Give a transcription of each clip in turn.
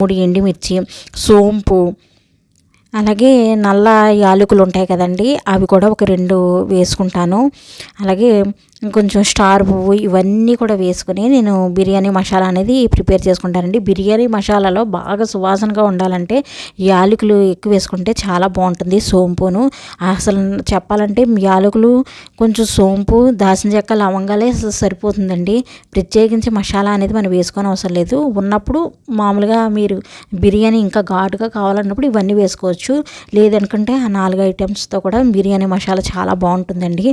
మూడు ఎండుమిర్చి సోంపు అలాగే నల్ల యాలకులు ఉంటాయి కదండి అవి కూడా ఒక రెండు వేసుకుంటాను. అలాగే కొంచెం స్టార్ పువ్వు ఇవన్నీ కూడా వేసుకొని నేను బిర్యానీ మసాలా అనేది ప్రిపేర్ చేసుకుంటానండి. బిర్యానీ మసాలాలో బాగా సువాసనగా ఉండాలంటే యాలకులు ఎక్కువ వేసుకుంటే చాలా బాగుంటుంది సోంపును. అసలు చెప్పాలంటే యాలకులు కొంచెం సోంపు దాచిన చెక్క లవంగాలే సరిపోతుందండి. ప్రత్యేకించి మసాలా అనేది మనం వేసుకొని అవసరం లేదు. ఉన్నప్పుడు మామూలుగా మీరు బిర్యానీ ఇంకా ఘాటుగా కావాలన్నప్పుడు ఇవన్నీ వేసుకోవచ్చు. లేదనుకుంటే ఆ నాలుగు ఐటమ్స్తో కూడా బిర్యానీ మసాలా చాలా బాగుంటుందండి.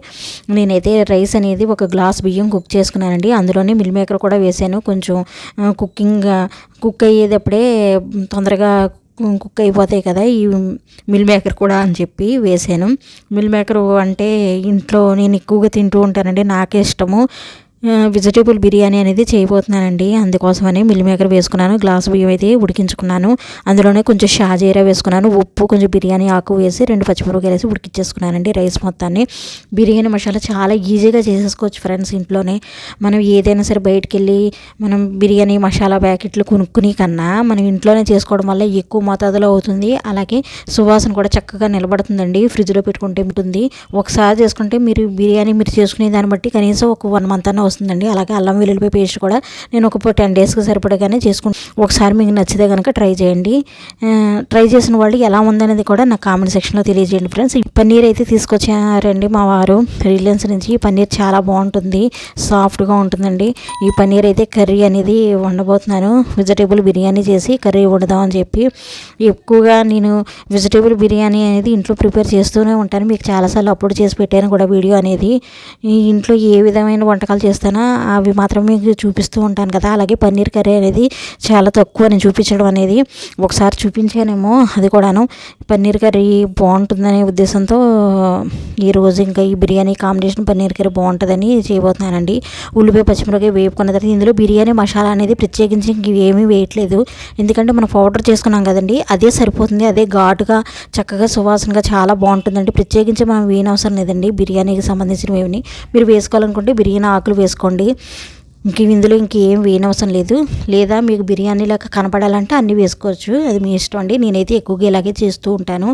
నేనైతే రైస్ అనేది ఒక గ్లాస్ బియ్యం కుక్ చేసుకున్నానండి. అందులోనే మిల్ మేకర్ కూడా వేసాను. కొంచెం కుకింగ్ కుక్ అయ్యేటప్పుడే తొందరగా కుక్ అయిపోతాయి కదా ఈ మిల్ మేకర్ కూడా అని చెప్పి వేసాను. మిల్ మేకర్ అంటే ఇంట్లో నేను ఎక్కువగా తింటూ ఉంటానండి. నాకే ఇష్టము. వెజిటేబుల్ బిర్యానీ అనేది చేయబోతున్నానండి. అందుకోసమని మిల్ మేకర్ వేసుకున్నాను. గ్లాస్ బియ్యం అయితే ఉడికించుకున్నాను. అందులోనే కొంచెం షాజీరా వేసుకున్నాను. ఉప్పు కొంచెం బిర్యానీ ఆకు వేసి రెండు పచ్చిమిరపకాయలు వేసి ఉడికించేసుకున్నానండి రైస్ మొత్తాన్ని. బిర్యానీ మసాలా చాలా ఈజీగా చేసేసుకోవచ్చు ఫ్రెండ్స్ ఇంట్లోనే. మనం ఏదైనా సరే బయటికి వెళ్ళి మనం బిర్యానీ మసాలా ప్యాకెట్లు కొనుక్కుని కన్నా మనం ఇంట్లోనే చేసుకోవడం వల్ల ఎక్కువ మోతాదులో అవుతుంది. అలాగే సువాసన కూడా చక్కగా నిలబడుతుందండి. ఫ్రిడ్జ్లో పెట్టుకుంటే ఉంటుంది. ఒకసారి చేసుకుంటే మీరు బిర్యానీ మీరు చేసుకునే దాన్ని బట్టి కనీసం ఒక వన్ మంత్ అన్న వస్తుందండి. అలాగే అల్లం వెల్లుల్లిపాయ పేస్ట్ కూడా నేను ఒక టెన్ డేస్కి సరిపడగానే చేసుకుంటాను ఒకసారి మీకు నచ్చితే కనుక ట్రై చేయండి. ట్రై చేసిన వాళ్ళు ఎలా ఉందనేది కూడా నాకు కామెంట్ సెక్షన్లో తెలియజేయండి ఫ్రెండ్స్. ఈ పన్నీర్ అయితే తీసుకొచ్చారండి మా వారు. రిలయన్స్ నుంచి ఈ పన్నీర్ చాలా బాగుంటుంది. సాఫ్ట్గా ఉంటుందండి. ఈ పన్నీర్ అయితే కర్రీ అనేది వండబోతున్నాను. వెజిటేబుల్ బిర్యానీ చేసి కర్రీ వండుదామని చెప్పి. ఎక్కువగా నేను వెజిటేబుల్ బిర్యానీ అనేది ఇంట్లో ప్రిపేర్ చేస్తూనే ఉంటాను. మీకు చాలాసార్లు అప్లోడ్ చేసి పెట్టాను కూడా వీడియో అనేది. ఈ ఇంట్లో ఏ విధమైన వంటకాలు చేస్తాను అవి మాత్రం మీకు చూపిస్తూ ఉంటాను కదా. అలాగే పన్నీర్ కర్రీ అనేది చాలా తక్కువ నేను చూపించడం అనేది ఒకసారి చూపించానేమో అది కూడాను. పన్నీర్ కర్రీ బాగుంటుందనే ఉద్దేశంతో ఈరోజు ఇంకా ఈ బిర్యానీ కాంబినేషన్ పన్నీర్ కర్రీ బాగుంటుందని చేయబోతున్నానండి. ఉల్లిపాయ పచ్చిమిరపకాయ వేపుకున్న తర్వాత ఇందులో బిర్యానీ మసాలా అనేది ప్రత్యేకించి ఇంక ఏమీ వేయట్లేదు. ఎందుకంటే మనం పౌడర్ చేసుకున్నాం కదండి అదే సరిపోతుంది అదే ఘాటుగా చక్కగా సువాసనగా చాలా బాగుంటుందండి. ప్రత్యేకించి మనం వేయనవసరం లేదండి బిర్యానీకి సంబంధించినవి ఏమి. మీరు వేసుకోవాలనుకుంటే బిర్యానీ ఆకులు వేసుకోండి ఇంక ఇందులో ఇంకేం వేయనవసరం లేదు. లేదా మీకు బిర్యానీ లాగా కనపడాలంటే అన్నీ వేసుకోవచ్చు. అది మీ ఇష్టం అండి. నేనైతే ఎక్కువగా ఇలాగే చేస్తూ ఉంటాను.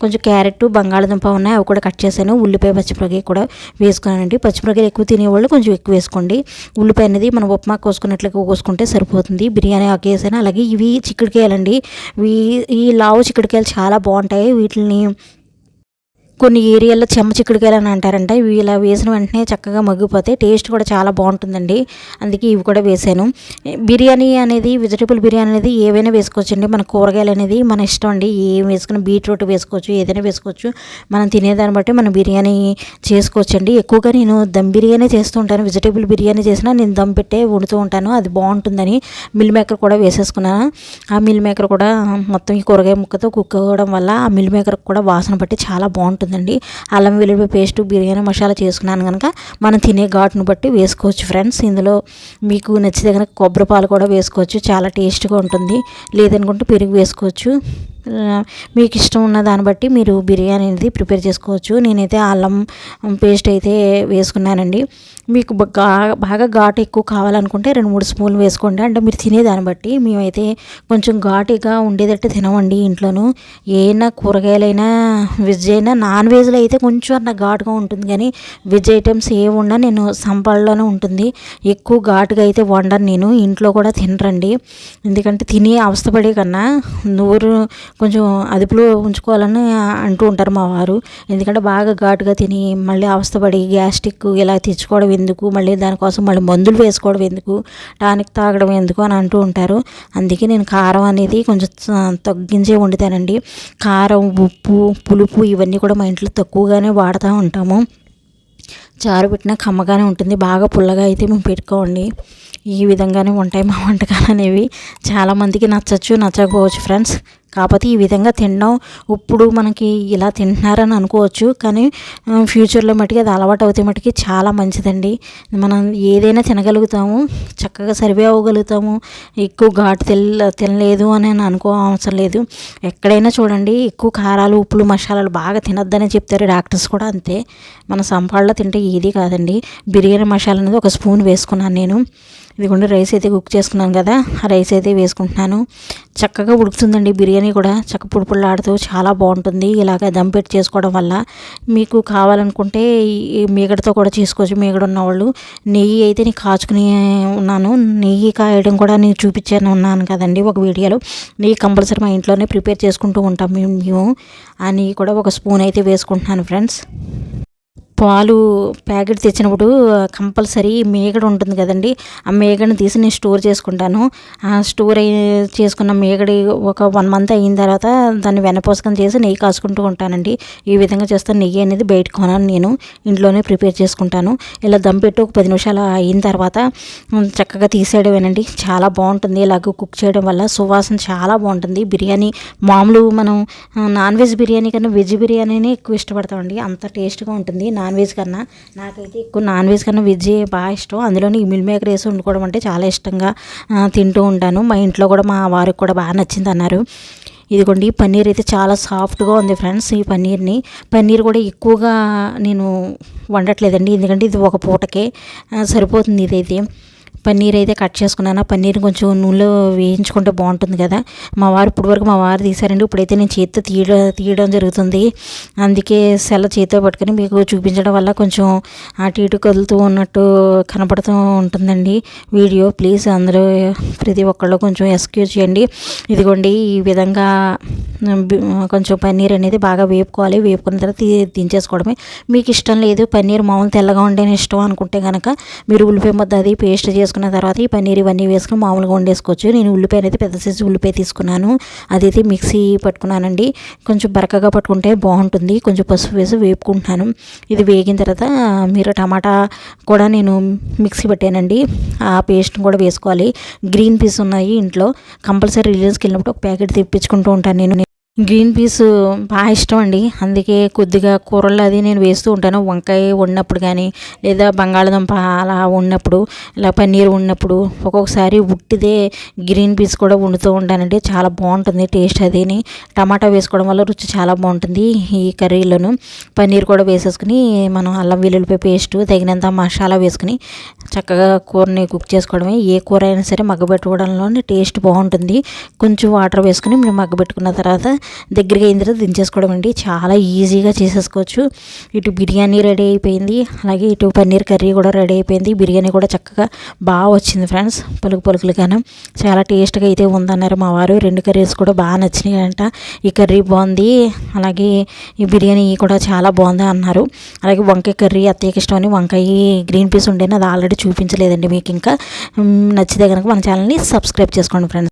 కొంచెం క్యారెట్ బంగాళదుంప ఉన్నాయి. అవి కూడా కట్ చేశాను. ఉల్లిపాయ పచ్చిమిరపకాయ కూడా వేసుకున్నానండి. పచ్చిమిరపకాయలు ఎక్కువ తినేవాళ్ళు కొంచెం ఎక్కువ వేసుకోండి. ఉల్లిపాయ అనేది మనం ఉప్మా కోసుకున్నట్లుగా కోసుకుంటే సరిపోతుంది. బిర్యానీ ఆకేసాను అలాగే ఇవి చిక్కుడుకాయలండి. ఇవి ఈ లావు చిక్కుడుకాయలు చాలా బాగుంటాయి. వీటిని కొన్ని ఏరియాల్లో చెమ్మ చిక్కుడుకాయలు అని అంటారంట. ఇవి ఇలా వేసిన వెంటనే చక్కగా మగ్గిపోతే టేస్ట్ కూడా చాలా బాగుంటుందండి. అందుకే ఇవి కూడా వేసాను. బిర్యానీ అనేది వెజిటేబుల్ బిర్యానీ అనేది ఏవైనా వేసుకోవచ్చండి. మన కూరగాయలు అనేది మన ఇష్టం అండి. ఏం వేసుకుని బీట్రూట్ వేసుకోవచ్చు ఏదైనా వేసుకోవచ్చు. మనం తినేదాన్ని బట్టి మనం బిర్యానీ చేసుకోవచ్చండి. ఎక్కువగా నేను దమ్ బిర్యానీ చేస్తూ ఉంటాను. వెజిటేబుల్ బిర్యానీ చేసినా నేను దమ్ పెట్టే వండుతూ ఉంటాను. అది బాగుంటుందని మిల్ మేకర్ కూడా వేసేసుకున్నాను. ఆ మిల్ మేకర్ కూడా మొత్తం ఈ కూరగాయ ముక్కతో కుక్ అవ్వడం వల్ల ఆ మిల్ మేకర్ కూడా వాసన బట్టి చాలా బాగుంటుంది. బాగుంటుందండి అల్లం వెల్లుల్లి పేస్ట్ బిర్యానీ మసాలా చేసుకున్నాను కనుక మనం తినే ఘాటును బట్టి వేసుకోవచ్చు ఫ్రెండ్స్. ఇందులో మీకు నచ్చితే కనుక కొబ్బరి పాలు కూడా వేసుకోవచ్చు. చాలా టేస్ట్గా ఉంటుంది. లేదనుకుంటే పెరుగు వేసుకోవచ్చు. మీకు ఇష్టం ఉన్న దాన్ని బట్టి మీరు బిర్యానీ అనేది ప్రిపేర్ చేసుకోవచ్చు. నేనైతే అల్లం పేస్ట్ అయితే వేసుకున్నానండి. మీకు బాగా బాగా ఘాటు ఎక్కువ కావాలనుకుంటే రెండు మూడు స్పూన్లు వేసుకోండి. అంటే మీరు తినేదాన్ని బట్టి మేమైతే కొంచెం ఘాటుగా ఉండేటట్టు తినమండి ఇంట్లోనూ. ఏమైనా కూరగాయలైనా వెజ్ అయినా నాన్ వెజ్లో అయితే కొంచెం అన్న ఘాటుగా ఉంటుంది కానీ వెజ్ ఐటమ్స్ ఏ ఉన్నా నేను సంపాడలోనే ఉంటుంది. ఎక్కువ ఘాటుగా అయితే వండను నేను. ఇంట్లో కూడా తినరండి. ఎందుకంటే తిని అవస్థపడే కన్నా నోరు కొంచెం అదుపులో ఉంచుకోవాలని అంటూ ఉంటారు మా వారు. ఎందుకంటే బాగా ఘాటుగా తిని మళ్ళీ అవస్థపడి గ్యాస్ట్రిక్ ఇలా తెచ్చుకోవడం ఎందుకు? మళ్ళీ దానికోసం మళ్ళీ మందులు వేసుకోవడం ఎందుకు? టానిక్ తాగడం ఎందుకు? అని అంటూ ఉంటారు. అందుకే నేను కారం అనేది కొంచెం తగ్గించే వండుతానండి. కారం ఉప్పు పులుపు ఇవన్నీ కూడా మా ఇంట్లో తక్కువగానే వాడుతూ ఉంటాము. చారు పెట్టినా కమ్మగానే ఉంటుంది. బాగా పుల్లగా అయితే మేము పెట్టుకోండి ఈ విధంగానే ఉంటాయి మా వంటకాలు అనేవి. చాలామందికి నచ్చచ్చు నచ్చకపోవచ్చు ఫ్రెండ్స్. కాకపోతే ఈ విధంగా తినడం ఇప్పుడు మనకి ఇలా తింటున్నారని అనుకోవచ్చు. కానీ ఫ్యూచర్లో మటుకి అది అలవాటు అవుతే మటుకి చాలా మంచిదండి. మనం ఏదైనా తినగలుగుతాము చక్కగా సర్వే అవ్వగలుగుతాము. ఎక్కువ ఘాటు తిన తినలేదు అని అనుకో అవసరం లేదు. ఎక్కడైనా చూడండి ఎక్కువ కారాలు ఉప్పులు మసాలాలు బాగా తినొద్దని చెప్తారు డాక్టర్స్ కూడా అంతే. మన సంపాళ్ళలో తింటే ఏది కాదండి. బిర్యానీ మసాలా అనేది ఒక స్పూన్ వేసుకున్నాను నేను. ఇదిగోండి రైస్ అయితే కుక్ చేసుకున్నాను కదా ఆ రైస్ అయితే వేసుకుంటున్నాను. చక్కగా ఉడుకుతుందండి బిర్యానీ కూడా. చక్క పుడుపులాడుతూ చాలా బాగుంటుంది. ఇలాగ దమ్ పెట్టి చేసుకోవడం వల్ల మీకు కావాలనుకుంటే మీగడతో కూడా చేసుకోవచ్చు. మీగడ ఉన్నవాళ్ళు నెయ్యి అయితే నేను కాచుకుని ఉన్నాను. నెయ్యి కాయడం కూడా నేను చూపించాను ఉన్నాను కదండి ఒక వీడియోలో. నెయ్యి కంపల్సరీ మా ఇంట్లోనే ప్రిపేర్ చేసుకుంటూ ఉంటాం మేము. ఆ నెయ్యి కూడా ఒక స్పూన్ అయితే వేసుకుంటున్నాను ఫ్రెండ్స్. పాలు ప్యాకెట్ తెచ్చినప్పుడు కంపల్సరీ మేగడ ఉంటుంది కదండి. ఆ మేగడని తీసి నేను స్టోర్ చేసుకుంటాను. ఆ స్టోర్ అయి చేసుకున్న మేగడి ఒక వన్ మంత్ అయిన తర్వాత దాన్ని వెనపోసకం చేసి నెయ్యి కాసుకుంటూ ఉంటానండి. ఈ విధంగా చేస్తే నెయ్యి అనేది బయట కొనాను నేను ఇంట్లోనే ప్రిపేర్ చేసుకుంటాను. ఇలా దమ్ పెట్టి ఒక పది నిమిషాలు అయిన తర్వాత చక్కగా తీసేయడమేనండి. చాలా బాగుంటుంది. ఇలాగ కుక్ చేయడం వల్ల సువాసన చాలా బాగుంటుంది. బిర్యానీ మామూలు మనం నాన్ వెజ్ బిర్యానీ కన్నా వెజ్ బిర్యానీనే ఎక్కువ ఇష్టపడతామండి. అంత టేస్ట్గా ఉంటుంది. నాన్ నాన్ వెజ్ కన్నా. నాకైతే ఎక్కువ నాన్ వెజ్ కన్నా వెజ్ బాగా ఇష్టం. అందులోని మిల్ మేకర్ వేసి వండుకోవడం అంటే చాలా ఇష్టంగా తింటూ ఉంటాను. మా ఇంట్లో కూడా మా వారికి కూడా బాగా నచ్చింది అన్నారు. ఇదిగోండి పన్నీర్ అయితే చాలా సాఫ్ట్గా ఉంది ఫ్రెండ్స్ ఈ పన్నీర్ని. పన్నీర్ కూడా ఎక్కువగా నేను వండట్లేదండి. ఎందుకంటే ఇది ఒక పూటకే సరిపోతుంది ఇదైతే. పన్నీర్ అయితే కట్ చేసుకున్నాను. పన్నీర్ కొంచెం నూనెలో వేయించుకుంటే బాగుంటుంది కదా. మా వారు ఇప్పుడు వరకు మా వారు తీసారండి ఇప్పుడైతే నేను చేతితో తీయడం తీయడం జరుగుతుంది. అందుకే సెల చేతితో పట్టుకొని మీకు చూపించడం వల్ల కొంచెం అటు ఇటు కదులుతూ ఉన్నట్టు కనపడుతూ ఉంటుందండి వీడియో. ప్లీజ్ అందరూ ప్రతి ఒక్కళ్ళు కొంచెం ఎక్స్క్యూజ్ చేయండి. ఇదిగోండి ఈ విధంగా కొంచెం పన్నీర్ అనేది బాగా వేపుకోవాలి. వేపుకున్న తర్వాత దించేసుకోవడమే. మీకు ఇష్టం లేదు పన్నీర్ మామూలు తెల్లగా ఉండేనే ఇష్టం అనుకుంటే కనుక మీరు ఉల్లిపాయ ముద్ద అది పేస్ట్ చేసుకున్న తర్వాత ఈ పన్నీర్ ఇవన్నీ వేసుకుని మామూలుగా వండేసుకోవచ్చు. నేను ఉల్లిపాయ అనేది పెద్ద సైజు ఉల్లిపాయ తీసుకున్నాను. అదైతే మిక్సీ పట్టుకున్నానండి. కొంచెం బరకగా పట్టుకుంటే బాగుంటుంది. కొంచెం పసుపు వేసి వేపుకుంటున్నాను. ఇది వేగిన తర్వాత మీరు టమాటా కూడా నేను మిక్సీ పెట్టానండి. ఆ పేస్ట్ని కూడా వేసుకోవాలి. గ్రీన్ పీస్ ఉన్నాయి ఇంట్లో. కంపల్సరీ రిలీజ్కి వెళ్ళినప్పుడు ఒక ప్యాకెట్ తెప్పించుకుంటూ ఉంటాను నేను. గ్రీన్ పీస్ బాగా ఇష్టం అండి. అందుకే కొద్దిగా కూరల్లో అది నేను వేస్తూ ఉంటాను. వంకాయ వండినప్పుడు కానీ లేదా బంగాళదుంప అలా ఉన్నప్పుడు ఇలా పన్నీర్ ఉన్నప్పుడు ఒక్కొక్కసారి ఉట్టిదే గ్రీన్ పీస్ కూడా వండుతూ ఉంటానండి. చాలా బాగుంటుంది టేస్ట్ అదిని. టమాటా వేసుకోవడం వల్ల రుచి చాలా బాగుంటుంది ఈ కర్రీలోను. పన్నీర్ కూడా వేసేసుకుని మనం అల్లం వెల్లుల్లిపాయ పేస్ట్ తగినంత మసాలా వేసుకుని చక్కగా కూరని కుక్ చేసుకోవడమే. ఏ కూర అయినా సరే మగ్గబెట్టుకోవడంలోనే టేస్ట్ బాగుంటుంది. కొంచెం వాటర్ వేసుకుని మేము మగ్గబెట్టుకున్న తర్వాత దగ్గరికి అయిన తర్వాత దించేసుకోవడం అండి. చాలా ఈజీగా చేసేసుకోవచ్చు. ఇటు బిర్యానీ రెడీ అయిపోయింది. అలాగే ఇటు పన్నీర్ కర్రీ కూడా రెడీ అయిపోయింది. బిర్యానీ కూడా చక్కగా బాగా వచ్చింది ఫ్రెండ్స్. పలుకు పలుకులుగాను చాలా టేస్ట్గా అయితే ఉందన్నారు మా వారు. రెండు కర్రీస్ కూడా బాగా నచ్చినాయి అంట ఈ కర్రీ బాగుంది. అలాగే ఈ బిర్యానీ కూడా చాలా బాగుంది అన్నారు. అలాగే వంకాయ కర్రీ అత్తయ్యకి ఇష్టం అని వంకాయ గ్రీన్ పీస్ ఉండేది. అది ఆల్రెడీ చూపించలేదండి మీకు ఇంకా. నచ్చితే కనుక మన ఛానల్ని సబ్స్క్రైబ్ చేసుకోండి ఫ్రెండ్స్.